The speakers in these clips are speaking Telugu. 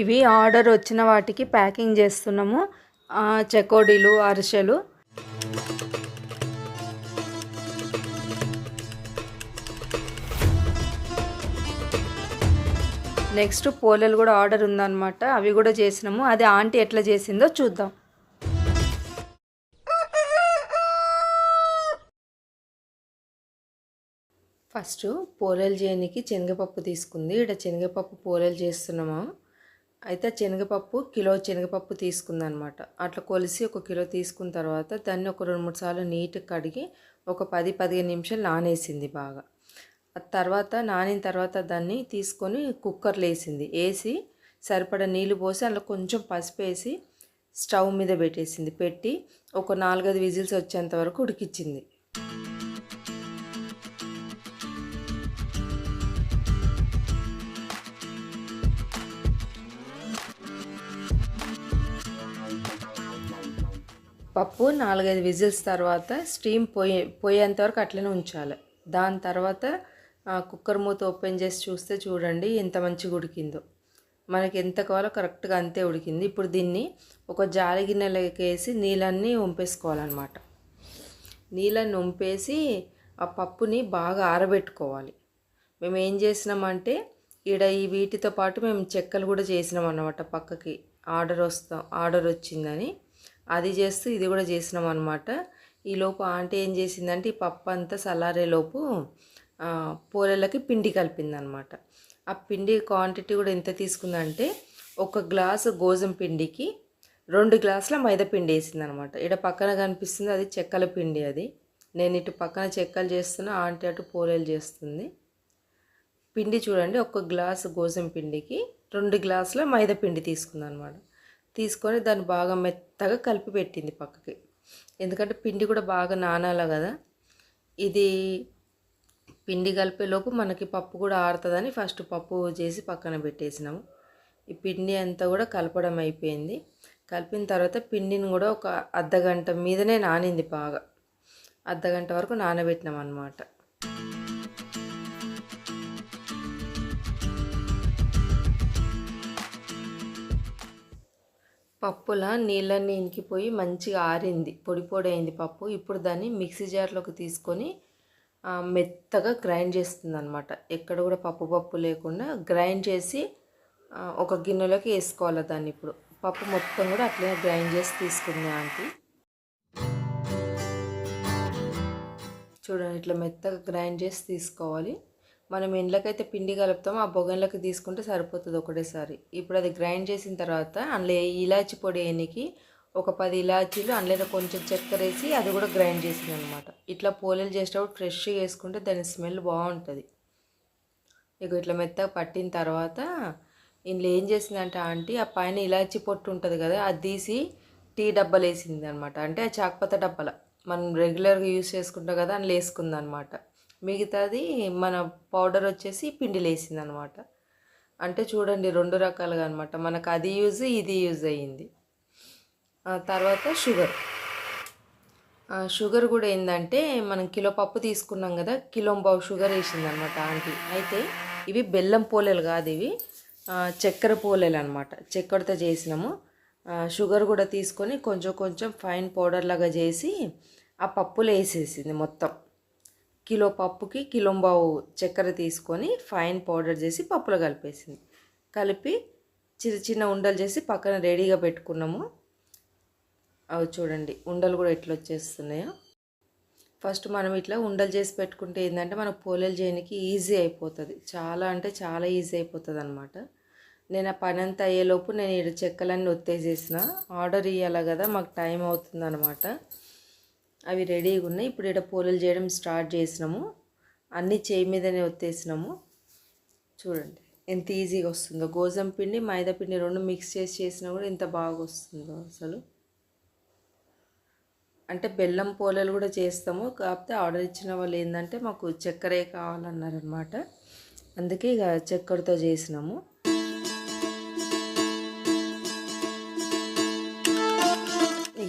ఇవి ఆర్డర్ వచ్చిన వాటికి ప్యాకింగ్ చేస్తున్నాము. చెకోడీలు అరిసెలు. నెక్స్ట్ పోలేలు కూడా ఆర్డర్ ఉందన్నమాట. అవి కూడా చేసినాము. అది ఆంటీ ఎట్లా చేసిందో చూద్దాం. ఫస్ట్ పోలేలు చేయడానికి శనగపప్పు తీసుకుంది. ఇక్కడ శనగపప్పు పోలేలు చేస్తున్నాము. అయితే శనగపప్పు కిలో శనగపప్పు తీసుకుందనమాట. అట్లా కొలిసి ఒక కిలో తీసుకున్న తర్వాత దాన్ని ఒక రెండు మూడు సార్లు నీట్గా కడిగి ఒక పది పదిహేను నిమిషాలు నానేసింది బాగా. ఆ తర్వాత నానిన తర్వాత దాన్ని తీసుకొని కుక్కర్లో వేసింది. వేసి సరిపడా నీళ్ళు పోసి అందులో కొంచెం పసుపు వేసి స్టవ్ మీద పెట్టేసింది. పెట్టి ఒక నాలుగైదు విజిల్స్ వచ్చేంత వరకు ఉడికిచ్చింది పప్పు నాలుగైదు విజిల్స్ తర్వాత స్టీమ్ పోయే పోయేంతవరకు అట్లనే ఉంచాలి. దాని తర్వాత కుక్కర్ మూత ఓపెన్ చేసి చూస్తే చూడండి ఎంత మంచిగా ఉడికిందో. మనకి ఎంత కావాలో కరెక్ట్గా అంతే ఉడికింది. ఇప్పుడు దీన్ని ఒక జాలి గిన్నెలోకి వేసి నీళ్ళన్నీ వంపేసుకోవాలన్నమాట నీళ్ళని వంపేసి ఆ పప్పుని బాగా ఆరబెట్టుకోవాలి. మేము ఏం చేసినామంటే ఈడ ఈ వీటితో పాటు మేము చెక్కలు కూడా చేసినాం అన్నమాట పక్కకి. ఆర్డర్ వస్తాం ఆర్డర్ వచ్చిందని. అది చేస్తూ ఇది కూడా చేసినాం అనమాట ఈలోపు ఆంటీ ఏం చేసిందంటే ఈ పప్పు అంతా సలారేలోపు పూలలకి పోలేలకి పిండి కలిపిందనమాట ఆ పిండి క్వాంటిటీ కూడా ఎంత తీసుకుందంటే ఒక గ్లాసు గోధుమ పిండికి రెండు గ్లాసుల మైదా పిండి వేసిందనమాట ఇక్కడ పక్కన కనిపిస్తుంది అది చెక్కల పిండి అది. నేను ఇటు పక్కన చెక్కలు చేస్తున్నా ఆంటీ అటు పోలేలు చేస్తుంది. పిండి చూడండి ఒక గ్లాసు గోధుమ పిండికి రెండు గ్లాసుల మైదా పిండి తీసుకుంది అనమాట తీసుకొని దాన్ని బాగా మెత్తగా కలిపి పెట్టింది పక్కకి. ఎందుకంటే పిండి కూడా బాగా నానాల కదా. ఇది పిండి కలిపేలోపు మనకి పప్పు కూడా ఆరుతుందని ఫస్ట్ పప్పు చేసి పక్కన పెట్టేసినాము. ఈ పిండి అంతా కూడా కలపడం అయిపోయింది. కలిపిన తర్వాత పిండిని కూడా ఒక అర్ధగంట మీదనే నానింది బాగా. అర్ధగంట వరకు నానబెట్టినాం అన్నమాట పప్పుల నీళ్ళన్నీ ఇంకిపోయి మంచిగా ఆరింది. పొడి పొడి అయింది పప్పు. ఇప్పుడు దాన్ని మిక్సీ జార్లోకి తీసుకొని మెత్తగా గ్రైండ్ చేస్తుంది అనమాట ఎక్కడ కూడా పప్పు పప్పు లేకుండా గ్రైండ్ చేసి ఒక గిన్నెలోకి వేసుకోవాలి దాన్ని ఇప్పుడు. పప్పు మొత్తం కూడా అట్లనే గ్రైండ్ చేసి తీసుకుంది ఆంటీ. చూడండి ఇట్లా మెత్తగా గ్రైండ్ చేసి తీసుకోవాలి. మనం ఎండ్లకైతే పిండి కలుపుతామో ఆ బొగన్లకి తీసుకుంటే సరిపోతుంది ఒకటేసారి. ఇప్పుడు అది గ్రైండ్ చేసిన తర్వాత అందులో ఇలాచి పొడి వేయనికి ఒక పది ఇలాచీలు అందులో కొంచెం చక్కెర వేసి అది కూడా గ్రైండ్ చేసింది అనమాట ఇట్లా పోలేలు చేసేటప్పుడు ఫ్రెష్గా వేసుకుంటే దాని స్మెల్ బాగుంటుంది. ఇక ఇట్లా మెత్తగా పట్టిన తర్వాత ఇందులో ఏం చేసిందంటే ఆంటీ ఆ పైన ఇలాచి పొట్టు ఉంటుంది కదా అది తీసి టీ డబ్బాలు వేసింది అనమాట అంటే ఆ చాక్పత డబ్బాల మనం రెగ్యులర్గా యూస్ చేసుకుంటాం కదా అందులో వేసుకుంది అనమాట మిగతాది మన పౌడర్ వచ్చేసి పిండిలో అనమాట అంటే చూడండి రెండు రకాలుగా అనమాట మనకు అది యూజ్ ఇది యూజ్ అయ్యింది. తర్వాత షుగర్. షుగర్ కూడా ఏంటంటే మనం కిలో పప్పు తీసుకున్నాం కదా కిలో బావు షుగర్ వేసింది అనమాట ఆంటీ. అయితే ఇవి బెల్లం పోలేలు కాదు ఇవి. చక్కెర పోలేలు అనమాట చక్కెరతో చేసినాము. షుగర్ కూడా తీసుకొని కొంచెం కొంచెం ఫైన్ పౌడర్ లాగా చేసి ఆ పప్పులో వేసేసింది మొత్తం. కిలో పప్పుకి కిలో బావు చక్కెర తీసుకొని ఫైన్ పౌడర్ చేసి పప్పులో కలిపేసింది. కలిపి చిన్న చిన్న ఉండలు చేసి పక్కన రెడీగా పెట్టుకున్నాము. అవి చూడండి ఉండలు కూడా ఎట్లా వచ్చేస్తున్నాయో. ఫస్ట్ మనం ఇట్లా ఉండలు చేసి పెట్టుకుంటే ఏంటంటే మనం పోలేలు చేయడానికి ఈజీ అయిపోతుంది. చాలా అంటే చాలా ఈజీ అయిపోతుంది అనమాట నేను ఆ పని అంతా అయ్యేలోపు నేను ఇక్కడ చెక్కలన్నీ ఒత్తేసేసిన. ఆర్డర్ ఇవ్వాలి కదా మాకు టైం అవుతుంది అనమాట అవి రెడీగా ఉన్నాయి. ఇప్పుడు ఇక్కడ పోలేలు చేయడం స్టార్ట్ చేసినాము. అన్నీ చేయి మీదనే ఒత్తేసినాము. చూడండి ఎంత ఈజీగా వస్తుందో. గోధుమ పిండి మైదా పిండి రెండు మిక్స్ చేసి చేసినా కూడా ఎంత బాగా వస్తుందో అసలు. అంటే బెల్లం పోలేలు కూడా చేస్తాము. కాకపోతే ఆర్డర్ ఇచ్చిన వాళ్ళు ఏంటంటే మాకు చక్కెరే కావాలన్నారనమాట అందుకే ఇక చక్కెరతో చేసినాము.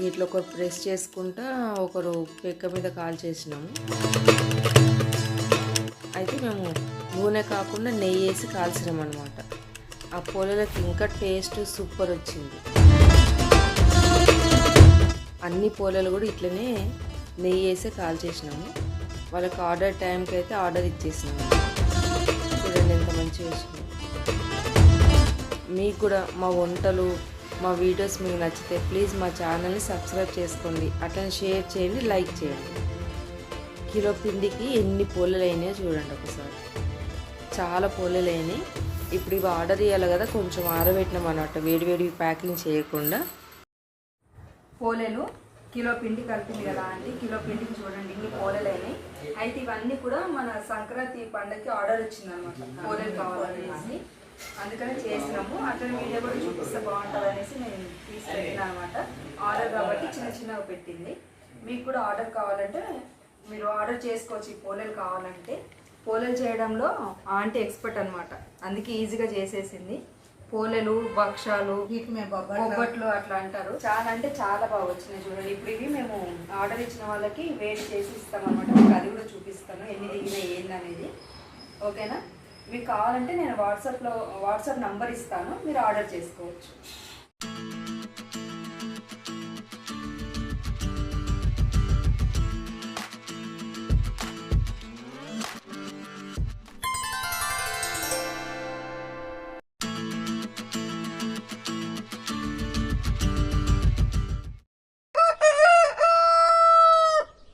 ఇట్లా ఒకరు ప్రెస్ చేసుకుంటా ఒకరు పెక్క మీద కాల్ చేసినాము. అయితే మేము నూనె కాకుండా నెయ్యి వేసి కాల్చినాం అనమాట ఆ పోలేలకి ఇంకా టేస్ట్ సూపర్ వచ్చింది. అన్ని పోలేలు కూడా ఇట్లనే నెయ్యి వేసే కాల్ చేసినాము. వాళ్ళకి ఆర్డర్ టైంకి అయితే ఆర్డర్ ఇచ్చేసినాము. చూడండి ఎంత మంచిగా వచ్చింది. మీకు కూడా మా వంటలు మా వీడియోస్ మీకు నచ్చితే ప్లీజ్ మా ఛానల్ని సబ్స్క్రైబ్ చేసుకోండి. అట్లనే షేర్ చేయండి లైక్ చేయండి. కిలో పిండికి ఎన్ని పోలేలు అయినాయో చూడండి ఒకసారి. చాలా పోలేలు అయినాయి. ఇప్పుడు ఇవి ఆర్డర్ చేయాలి కదా కొంచెం ఆరబెట్టినాం అన్నమాట. వేడివేడి ప్యాకింగ్ చేయకుండా. పోలేలు కిలో పిండి కలిపింది కదా అండి కిలో పిండికి చూడండి ఇన్ని పోలేలు అయినాయి. అయితే ఇవన్నీ కూడా మన సంక్రాంతి పండగకి ఆర్డర్ వచ్చింది అనమాట పోలేలు కావాలనేసి. అందుకని చేసినాము. అట్లా వీడియో కూడా చూపిస్తే బాగుంటుంది అనేసి నేను తీసుకెళ్ళిన అనమాట ఆర్డర్ కాబట్టి చిన్న చిన్నగా పెట్టింది. మీకు కూడా ఆర్డర్ కావాలంటే మీరు ఆర్డర్ చేసుకోవచ్చు. ఈ పోలేలు కావాలంటే పోలేలు చేయడంలో ఆంటీ ఎక్స్పర్ట్ అనమాట అందుకే ఈజీగా చేసేసింది. పోలేలు భక్షాలు బొబ్బట్లు. అట్లా అంటారు. చాలా అంటే చాలా బాగా వచ్చినాయి చూడండి. ఇప్పుడు ఇవి మేము ఆర్డర్ ఇచ్చిన వాళ్ళకి వేడి చేసి ఇస్తాం అనమాట మీకు అది కూడా చూపిస్తాను. ఎన్ని దిగినాయి ఏందనేది ఓకేనా? మీకు కావాలంటే నేను వాట్సాప్లో వాట్సాప్ నంబర్ ఇస్తాను. మీరు ఆర్డర్ చేసుకోవచ్చు.